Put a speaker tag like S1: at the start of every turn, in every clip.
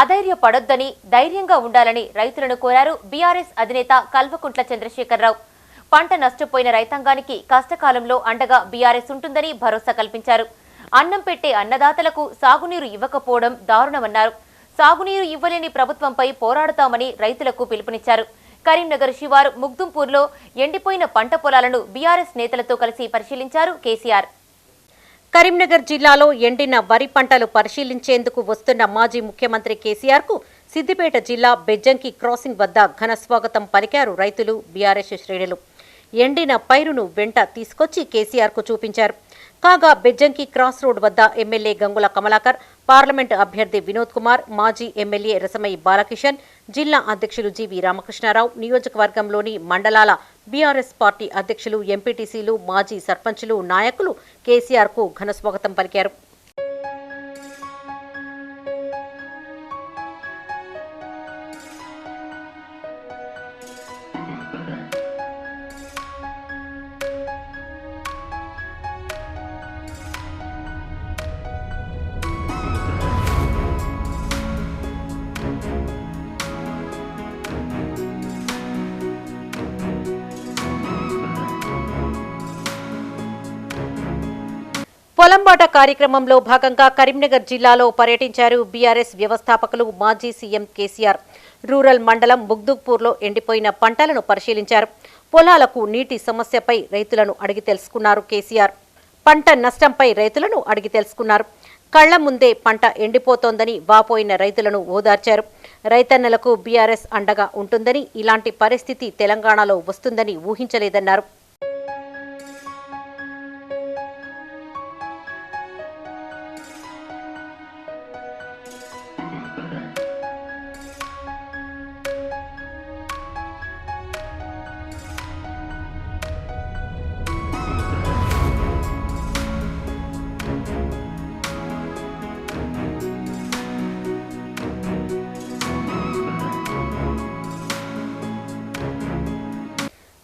S1: అధైర్యపడొద్దని ధైర్యంగా ఉండాలని రైతులను కోరారు బీఆర్ఎస్ అధినేత కల్వకుంట్ల చంద్రశేఖరరావు. పంట నష్టపోయిన రైతాంగానికి కష్టకాలంలో అండగా బీఆర్ఎస్ ఉంటుందని భరోసా కల్పించారు. అన్నం పెట్టే అన్నదాతలకు సాగునీరు ఇవ్వకపోవడం దారుణమన్నారు. సాగునీరు ఇవ్వలేని ప్రభుత్వంపై పోరాడతామని రైతులకు పిలుపునిచ్చారు. కరీంనగర్ శివారు ముగ్దుంపూర్లో ఎండిపోయిన పంట పొలాలను బీఆర్ఎస్ నేతలతో కలిసి పరిశీలించారు కేసీఆర్.
S2: కరీంనగర్ జిల్లాలో ఎండిన వరి పంటలు పరిశీలించేందుకు వస్తున్న మాజీ ముఖ్యమంత్రి కేసీఆర్కు సిద్దిపేట జిల్లా బెజ్జంకి క్రాసింగ్ వద్ద ఘన స్వాగతం పలికారు రైతులు బీఆర్ఎస్ శ్రేణులు. ఎండిన పైరును వెంట తీసుకొచ్చి కేసీఆర్కు చూపించారు. కాగా బెజ్జంకి క్రాస్ రోడ్ వద్ద ఎమ్మెల్యే గంగుల కమలాకర్ పార్లమెంట్ అభ్యర్థి వినోద్ కుమార్ మాజీ ఎమ్మెల్యే రసమయి బాలకిషన్ జిల్లా అధ్యక్షులు జీవి రామకృష్ణారావు నియోజకవర్గంలోని మండలాల బీఆర్ఎస్ పార్టీ అధ్యక్షులు ఎంపీటీసీలు మాజీ సర్పంచులు నాయకులు కేసీఆర్కు ఘన స్వాగతం పలికారు. పొలంబాట కార్యక్రమంలో భాగంగా కరీంనగర్ జిల్లాలో పర్యటించారు బీఆర్ఎస్ వ్యవస్థాపకులు మాజీ సీఎం కేసీఆర్. రూరల్ మండలం ముగ్దుపూర్లో ఎండిపోయిన పంటలను పరిశీలించారు. పొలాలకు నీటి సమస్యపై రైతులను అడిగి తెలుసుకున్నారు కేసీఆర్. పంట నష్టంపై రైతులను అడిగి తెలుసుకున్నారు. కళ్ళ ముందే పంట ఎండిపోతోందని వాపోయిన రైతులను ఓదార్చారు. రైతన్నలకు బీఆర్ఎస్ అండగా ఉంటుందని ఇలాంటి పరిస్థితి తెలంగాణలో వస్తుందని ఊహించలేదన్నారు.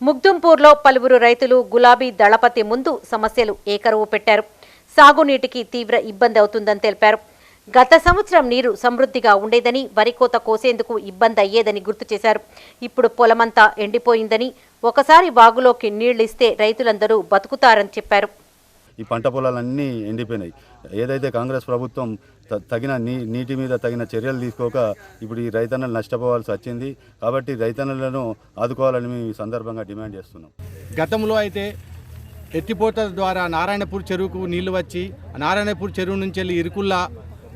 S2: ముగ్దుంపూర్లో పలువురు రైతులు గులాబీ దళపతి ముందు సమస్యలు ఏకరువు పెట్టారు. సాగునీటికి తీవ్ర ఇబ్బంది అవుతుందని తెలిపారు. గత సంవత్సరం నీరు సమృద్ధిగా ఉండేదని వరి కోత కోసేందుకు ఇబ్బంది అయ్యేదని గుర్తు చేశారు. ఇప్పుడు పొలమంతా ఎండిపోయిందని ఒకసారి వాగులోకి నీళ్ళిస్తే రైతులందరూ బతుకుతారని చెప్పారు.
S3: ఈ పంట పొలాలన్నీ ఎండిపోయినాయి. ఏదైతే కాంగ్రెస్ ప్రభుత్వం త- తగిన నీ నీటి మీద తగిన చర్యలు తీసుకోక ఇప్పుడు ఈ రైతన్నలు నష్టపోవాల్సి వచ్చింది కాబట్టి రైతన్నలను ఆదుకోవాలని మేము ఈ సందర్భంగా డిమాండ్ చేస్తున్నాం.
S4: గతంలో అయితే ఎత్తిపోతల ద్వారా నారాయణపూర్ చెరువుకు నీళ్ళు వచ్చి నారాయణపూర్ చెరువు నుంచి వెళ్ళి ఇరుకుల్ల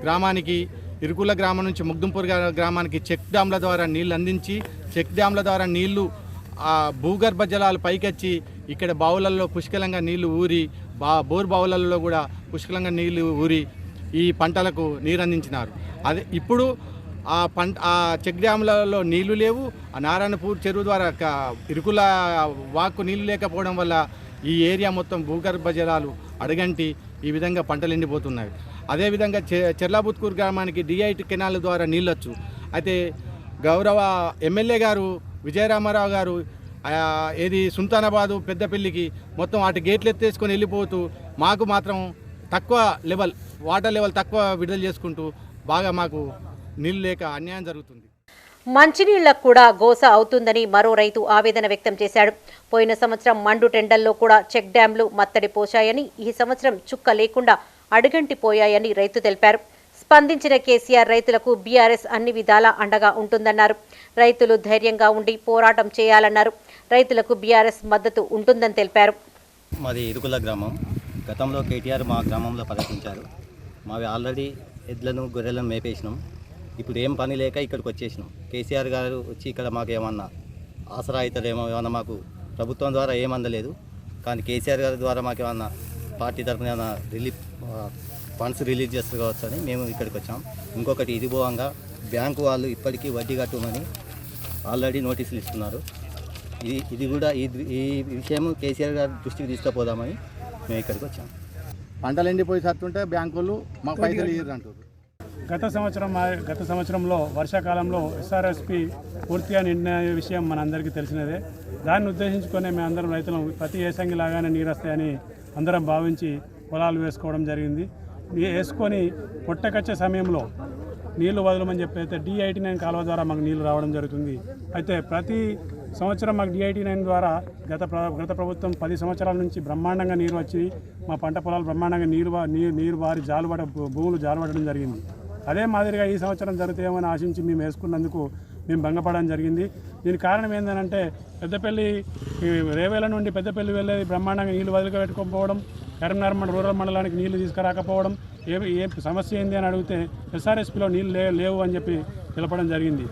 S4: గ్రామానికి ఇరుకుల గ్రామం నుంచి ముగ్దుంపూర్ గ్రామానికి చెక్ డ్యాంల ద్వారా నీళ్ళు అందించి చెక్ డ్యాంల ద్వారా నీళ్ళు ఆ భూగర్భ జలాలు పైకొచ్చి ఇక్కడ బావులలో పుష్కలంగా నీళ్ళు ఊరి బా బోర్ బావులలో కూడా పుష్కలంగా నీళ్ళు ఊరి ఈ పంటలకు నీరు అందించినారు. అదే ఇప్పుడు ఆ పంట ఆ చెక్ డ్యాములలో నీళ్ళు లేవు. ఆ నారాయణపూర్ చెరువు ద్వారా ఇరుకుల వాక్కు నీళ్ళు లేకపోవడం వల్ల ఈ ఏరియా మొత్తం భూగర్భ జలాలు అడగంటి ఈ విధంగా పంటలు ఎండిపోతున్నాయి. అదేవిధంగా చె చెర్లాబుత్కూర్ గ్రామానికి డిఐటి కెనాల్ ద్వారా నీళ్ళొచ్చు అయితే గౌరవ ఎమ్మెల్యే గారు విజయరామారావు గారు ఏది సుల్తానాబాదు పెద్దపల్లికి మొత్తం వాటి గేట్లు ఎత్తేసుకొని వెళ్ళిపోతూ మాకు మాత్రం తక్కువ లెవెల్ వాటర్ లెవెల్ తక్కువ విడుదల చేసుకుంటూ బాగా మాకు నీళ్ళు లేక అన్యాయం జరుగుతుంది.
S2: మంచినీళ్ళకు కూడా గోస అవుతుందని మరో రైతు ఆవేదన వ్యక్తం చేశాడు. పోయిన సంవత్సరం మండు టెండల్లో కూడా చెక్ డ్యాంలు మత్తడి పోశాయని ఈ సంవత్సరం చుక్క లేకుండా అడుగంటిపోయాయని రైతు తెలిపారు. స్పందించిన కేసీఆర్ రైతులకు బీఆర్ఎస్ అన్ని విధాలా అండగా ఉంటుందన్నారు. రైతులు ధైర్యంగా ఉండి పోరాటం చేయాలన్నారు. రైతులకు బీఆర్ఎస్ మద్దతు ఉంటుందని తెలిపారు.
S5: మాది ఇరుకుల గ్రామం. గతంలో కేటీఆర్ మా గ్రామంలో పర్యటించారు. మావి ఆల్రెడీ ఎడ్లను గొర్రెలను మేపేసినాం. ఇప్పుడు ఏం పని లేక ఇక్కడికి వచ్చేసినాం. కేసీఆర్ గారు వచ్చి ఇక్కడ మాకు ఏమన్నా ఆసరా అవుతారేమో ఏమన్నా మాకు ప్రభుత్వం ద్వారా ఏం అందలేదు. కానీ కేసీఆర్ గారి ద్వారా మాకు ఏమన్నా పార్టీ తరఫున ఏమైనా రిలీఫ్ ఫండ్స్ రిలీజ్ చేస్తారు కావచ్చు అని మేము ఇక్కడికి వచ్చాం. ఇంకొకటి ఇది పోవంగా బ్యాంకు వాళ్ళు ఇప్పటికీ వడ్డీ కట్టమని ఆల్రెడీ నోటీసులు ఇస్తున్నారు. ఇది ఇది కూడా ఈ ఈ విషయం కేసీఆర్ గారి దృష్టికి తీసుకుపోదామని మేము ఇక్కడికి వచ్చాం.
S4: పంటలు ఎండిపోయి సత్తుంటే బ్యాంకులు మాకు పైసలు ఇయ్యరు అంటారు.
S6: గత సంవత్సరం మా- గత సంవత్సరంలో వర్షాకాలంలో ఎస్ఆర్ఎస్పి పూర్తిగా నిండిన విషయం మనందరికీ తెలిసినదే. దాన్ని ఉద్దేశించుకొని మేము అందరం రైతులం ప్రతి ఏసంగి లాగానే నీరు వస్తాయని అందరం భావించి పొలాలు వేసుకోవడం జరిగింది. వేసుకొని పొట్టకొచ్చే సమయంలో నీళ్ళు వదలమని చెప్పి అయితే డి నైన్ కాలువ ద్వారా మాకు నీళ్ళు రావడం జరుగుతుంది. అయితే ప్రతి సంవత్సరం మాకు డిఐటీ నైన్ ద్వారా గత ప్ర- గత ప్రభుత్వం పది సంవత్సరాల నుంచి బ్రహ్మాండంగా నీరు వచ్చి మా పంట పొలాలు బ్రహ్మాండంగా నీరు నీరు నీరు బారి జాలుబడ భూములు జాలుబడడం జరిగింది. అదే మాదిరిగా ఈ సంవత్సరం జరుగుతాయేమని ఆశించి మేము వేసుకున్నందుకు మేము భంగపడడం జరిగింది. దీని కారణం ఏంటంటే పెద్దపల్లి రేవేల నుండి పెద్దపల్లి వెళ్ళేది బ్రహ్మాండంగా నీళ్ళు వదిలిపెట్టుకోకపోవడం కరీంనగర్ మండల రూరల్ మండలానికి నీళ్ళు తీసుకురాకపోవడం ఏ ఏ సమస్య ఏంది అని అడిగితే ఎస్ఆర్ఎస్పిలో నీళ్ళు లేవు అని చెప్పి తెలపడం జరిగింది.